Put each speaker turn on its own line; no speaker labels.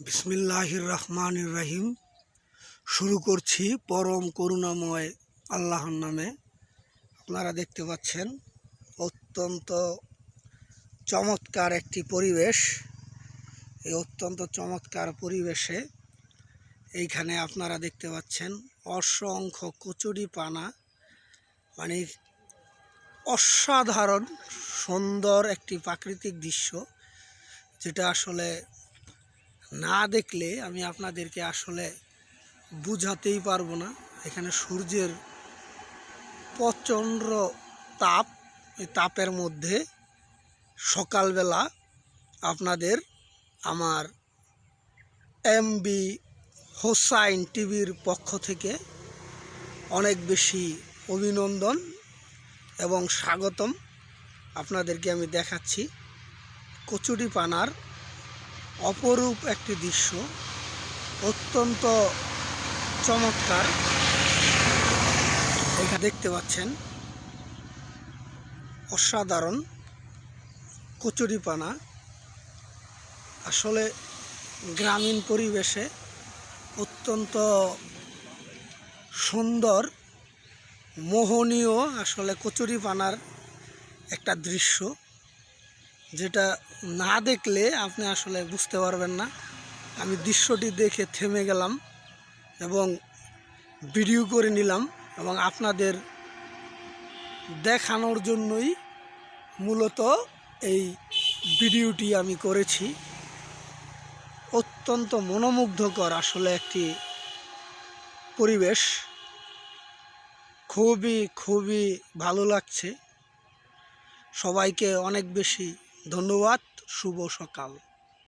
বিসমিল্লাহির রহমানির রহিম শুরু করছি পরম করুণাময় আল্লাহর নামে। আপনারা দেখতে পাচ্ছেন, অত্যন্ত চমৎকার একটি পরিবেশ। এই অত্যন্ত চমৎকার পরিবেশে এইখানে আপনারা দেখতে পাচ্ছেন অসংখ্য কচুরি পানা মানে অসাধারণ সুন্দর একটি প্রাকৃতিক দৃশ্য, যেটা আসলে না দেখলে আমি আপনাদেরকে আসলে বুঝাতেই পারব না। এখানে সূর্যের প্রচণ্ড তাপ, এই তাপের মধ্যে সকালবেলা আপনাদের আমার এমবি হোসাইন টিভির পক্ষ থেকে অনেক বেশি অভিনন্দন এবং স্বাগতম। আপনাদেরকে আমি দেখাচ্ছি কচুরি পানার অপরূপ একটি দৃশ্য, অত্যন্ত চমৎকার। এটা দেখতে পাচ্ছেন, অসাধারণ কচুরিপানা। আসলে গ্রামীণ পরিবেশে অত্যন্ত সুন্দর, মোহনীয় আসলে কচুরিপানার একটা দৃশ্য। যেটা না দেখলে আপনি আসলে বুঝতে পারবেন না। আমি দৃশ্যটি দেখে থেমে গেলাম এবং ভিডিও করে নিলাম এবং আপনাদের দেখানোর জন্যই মূলত এই ভিডিওটি আমি করেছি। অত্যন্ত মনোমুগ্ধকর আসলে একটি পরিবেশ। খুবই খুবই ভালো লাগছে। সবাইকে অনেক বেশি ধন্যবাদ শুভ সকাল।